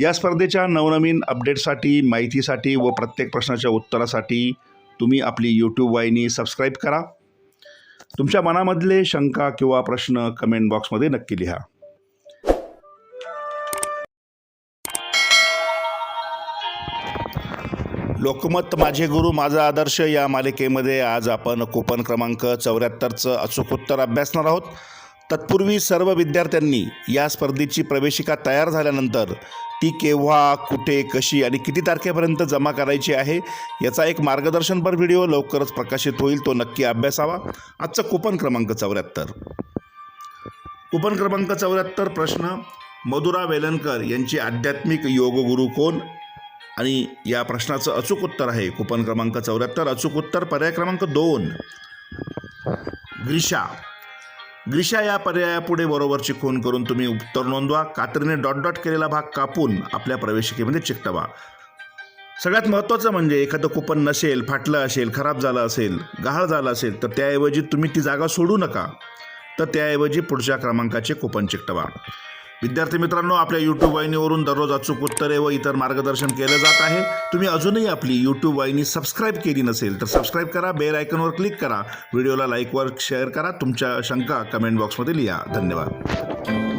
या स्पर्धेच्या नवनवीन अपडेटसाठी माहितीसाठी व प्रत्येक प्रश्नाच्या उत्तरासाठी तुम्ही आपली यूट्यूब वाहिनी सबस्क्राईब करा. तुमच्या मनामधले शंका किंवा प्रश्न कमेंट बॉक्समध्ये नक्की लिहा. लोकमत माझे गुरु माझा आदर्श या मालिकेमध्ये आज आपण कुपन क्रमांक चौऱ्याहत्तरचं अचूक उत्तर अभ्यासणार आहोत. तत्पूर्वी सर्व विद्यार्थ्यांनी या स्पर्धेची प्रवेशिका तयार झाल्यानंतर ती केव्हा कुठे कशी आणि किती तारखेपर्यंत जमा करायची आहे याचा एक मार्गदर्शनपर व्हिडिओ लवकरच प्रकाशित होईल तो नक्की अभ्यासावा. आजचा कुपन क्रमांक चौऱ्याहत्तर. कुपन क्रमांक चौऱ्याहत्तर प्रश्न मधुरा वेलणकर यांची आध्यात्मिक योगगुरू कोण? आणि या प्रश्नाचं अचूक उत्तर आहे. कुपन क्रमांक चौऱ्याहत्तर अचूक उत्तर पर्याय क्रमांक दोन. ग्रीषा. ग्रीशा या पर्यायापुढे बरोबरची खून करून तुम्ही उत्तर नोंदवा. कात्रीने डॉट डॉट केलेला भाग कापून आपल्या प्रवेशिकेमध्ये चिकटवा. सगळ्यात महत्त्वाचं म्हणजे एखादं कुपन नसेल फाटलं असेल खराब झालं असेल गहाळ झालं असेल तर त्याऐवजी तुम्ही ती जागा सोडू नका. तर त्याऐवजी पुढच्या क्रमांकाचे कुपन चिकटवा. विद्यार्थी मित्रांनो आपल्या यूट्यूब वाहिनीवरून दररोज अचूक उत्तरे व इतर मार्गदर्शन केलं जात आहे. तुम्ही अजूनही आपली यूट्यूब वाहिनी सबस्क्राईब केली नसेल तर सबस्क्राईब करा बेल आयकॉनवर क्लिक करा व्हिडिओला लाईकवर शेअर करा तुमच्या शंका कमेंट बॉक्समध्ये लिहा. धन्यवाद.